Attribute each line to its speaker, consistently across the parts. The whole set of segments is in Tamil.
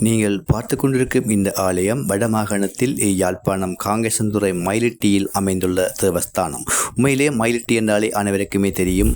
Speaker 1: நீங்கள் பார்த்து கொண்டிருக்கும் இந்த ஆலயம் வடமாகாணத்தில் யாழ்ப்பாணம் காங்கேசந்துறை மயிலிட்டியில் அமைந்துள்ள தேவஸ்தானம். உண்மையிலே மயிலிட்டி என்றாலே அனைவருக்குமே தெரியும்.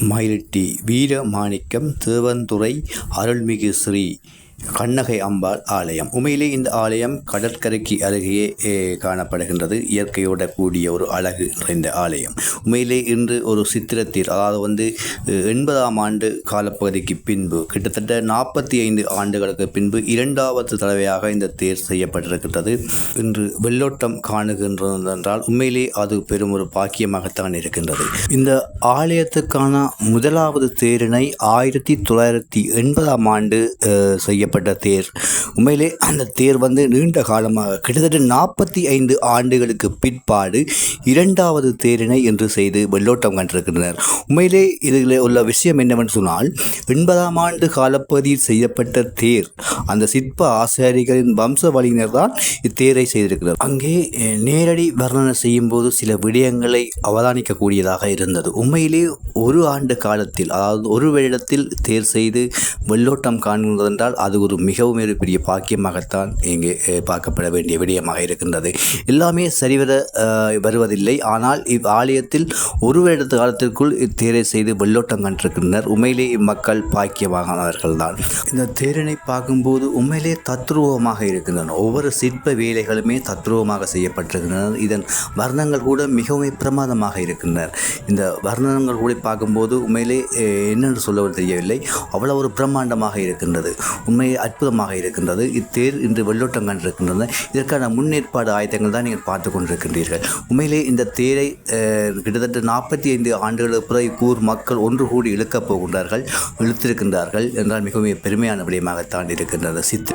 Speaker 1: மயிலிட்டி வீர மாணிக்கம் தேவந்துறை அருள்மிகு ஸ்ரீ கண்ணகை அம்பாள் ஆலயம். உண்மையிலே இந்த ஆலயம் கடற்கரைக்கு அருகே காணப்படுகின்றது. இயற்கையோட கூடிய ஒரு அழகு நிறைந்த ஆலயம். உண்மையிலே இன்று ஒரு சித்திரத்தில் அதாவது வந்து எண்பதாம் ஆண்டு காலப்பகுதிக்கு பின்பு கிட்டத்தட்ட நாற்பத்தி ஐந்து ஆண்டுகளுக்கு பின்பு இரண்டாவது தடவையாக இந்த தேர் செய்யப்பட்டிருக்கின்றது. இன்று வெள்ளோட்டம் காணுகின்றது என்றால் உண்மையிலே அது பெரும் ஒரு பாக்கியமாகத்தான் இருக்கின்றது. இந்த ஆலயத்துக்கான முதலாவது தேரினை ஆயிரத்தி தொள்ளாயிரத்தி எண்பதாம் ஆண்டு செய்ய செய்யப்பட்ட தேர். உண்மையிலே அந்த தேர் வந்து நீண்ட காலமாக கிட்டத்தட்ட நாற்பத்தி ஐந்து ஆண்டுகளுக்கு பிற்பாடு இரண்டாவது தேரினை என்று செய்து வெள்ளோட்டம் கண்டிருக்கின்றனர். உண்மையிலே இதில் உள்ள விஷயம் என்னவென்று சொன்னால் எண்பதாம் ஆண்டு காலப்பகுதியில் செய்யப்பட்ட தேர் அந்த சிற்ப ஆசாரிகளின் வம்ச வழியினர் தான் இத்தேரை செய்திருக்கிறார். அங்கே நேரடி வர்ணனை செய்யும் போது சில விடயங்களை அவதானிக்கக்கூடியதாக இருந்தது. உண்மையிலே ஒரு ஆண்டு காலத்தில் அதாவது ஒரு வருடத்தில் தேர் செய்து வெள்ளோட்டம் காண்கிறது அது ஒரு மிகவும் ஒரு பெரிய பாக்கியமாகத்தான் இங்கே பார்க்கப்பட வேண்டிய விடயமாக இருக்கின்றது. எல்லாமே சரிவர வருவதில்லை. ஆனால் இவ் ஆலயத்தில் ஒரு வருட காலத்திற்குள் இத்தேரை செய்து வெள்ளோட்டம் கண்டிருக்கின்றனர். உண்மையிலே இம்மக்கள் பாக்கியமானவர்கள் தான் இந்த தேரினை பார்க்கும்போது உண்மையிலே தத்ரூபமாக இருக்கின்றன. ஒவ்வொரு சிற்ப வேலைகளுமே தத்ரூபமாக செய்யப்பட்டிருக்கின்றன. இதன் வர்ணங்கள் கூட மிகவும் பிரமாதமாக இருக்கின்றனர் இந்த வர்ணங்கள் கூட பார்க்கும்போது உண்மையிலே என்னென்று சொல்ல தெரியவில்லை. அவ்வளோ ஒரு பிரம்மாண்டமாக இருக்கின்றது. உண்மை அற்புதமாக இருக்கின்றது. இத்தேர் இன்று வெள்ளோட்டம் கண்டிருக்கின்றது இதற்கான முன்னேற்பாடு ஆயத்தங்கள் தான் நீங்கள் பார்த்து கொண்டிருக்கின்றீர்கள். உண்மையிலே இந்த தேரை கிட்டத்தட்ட நாற்பத்தி ஐந்து ஆண்டுகளுக்கு பிறகு கூர் மக்கள் ஒன்று கூடி இழுக்கப் போகின்றார்கள் இழுத்திருக்கின்றார்கள் என்றால் மிகவும் பெருமையான விடயமாகத்தான் இருக்கின்றது. சித்து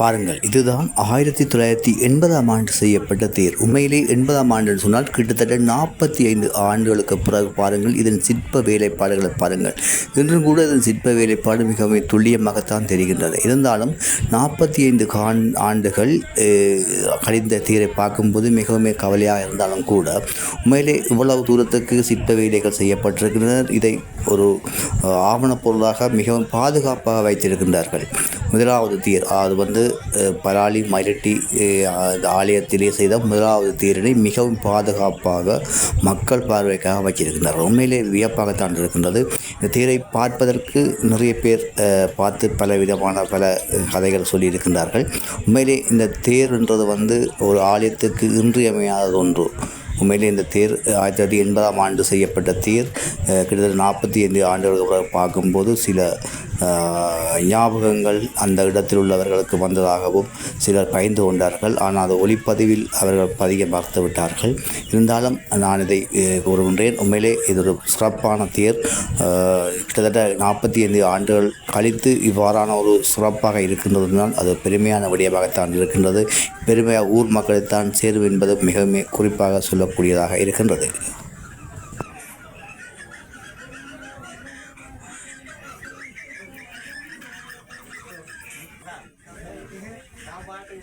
Speaker 1: பாருங்கள். இதுதான் ஆயிரத்தி தொள்ளாயிரத்தி எண்பதாம் ஆண்டு செய்யப்பட்ட தேர். உண்மையிலே எண்பதாம் ஆண்டு சொன்னால் கிட்டத்தட்ட நாற்பத்தி ஐந்து ஆண்டுகளுக்கு பிறகு பாருங்கள் இதன் சிற்ப வேலைப்பாடுகளை பாருங்கள். இன்றும் கூட இதன் சிற்ப வேலைப்பாடு மிகவும் துல்லியமாகத்தான் தெரிகின்றது. இருந்தாலும் நாற்பத்தி ஐந்து கான் ஆண்டுகள் கழிந்த தேரை பார்க்கும்போது மிகவும் கவலையாக இருந்தாலும் கூட உண்மையிலே இவ்வளவு தூரத்துக்கு சிற்ப வேலைகள் செய்யப்பட்டிருக்கின்றனர். இதை ஒரு ஆவணப்பொருளாக மிகவும் பாதுகாப்பாக வைத்திருக்கின்றார்கள். முதலாவது தேர். அது வந்து பலாலி மயிலட்டி ஆலயத்திலே செய்த முதலாவது தேரினை மிகவும் பாதுகாப்பாக மக்கள் பார்வைக்காக வச்சிருக்கின்றார் உண்மையிலே வியப்பாகத்தான் இருக்கின்றது. இந்த தேரை பார்ப்பதற்கு நிறைய பேர் பார்த்து பல விதமான பல கதைகள் சொல்லியிருக்கின்றார்கள். உண்மையிலே இந்த தேர்ன்றது வந்து ஒரு ஆலயத்துக்கு இன்றியமையாதது ஒன்று. உண்மையிலே இந்த தேர் ஆயிரத்தி தொள்ளாயிரத்தி எண்பதாம் ஆண்டு செய்யப்பட்ட தேர் கிட்டத்தட்ட நாற்பத்தி ஐந்து ஆண்டுகளுக்கு பிறகு பார்க்கும்போது சில ஞாபகங்கள் அந்த இடத்தில் உள்ளவர்களுக்கு வந்ததாகவும் சிலர் பயந்து கொண்டார்கள். ஆனால் அது ஒளிப்பதிவில் அவர்கள் பதிய பார்த்து விட்டார்கள். இருந்தாலும் நான் இதை கூறுகின்றேன். உண்மையிலே இது ஒரு சிறப்பான தேர். கிட்டத்தட்ட நாற்பத்தி ஐந்து ஆண்டுகள் கழித்து இவ்வாறான ஒரு சிறப்பாக இருக்கின்றதுனால் அது பெருமையான விடயமாகத்தான் இருக்கின்றது. பெருமையாக ஊர் மக்களைத்தான் சேர்வு என்பது மிகவும் குறிப்பாக சொல்லக்கூடியதாக இருக்கின்றது.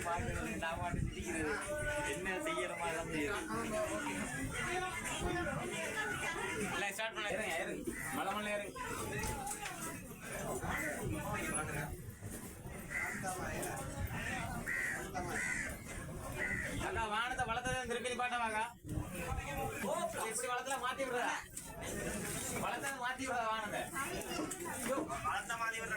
Speaker 2: பார்க்கறது நான் பாட்டு சிரிக்கிறது என்ன செய்யறமா இல்லை ஸ்டார்ட் பண்ண இறங்க மலை மலை இறங்க அக்கா வானத்தை வளர்த்ததை திருப்பி பாட்டவாங்க எப்படி வளர்த்துல மாத்தி விடுறா வளர்த்த மாத்தி விட வானத்தை வளர்த்த மாத்தி விட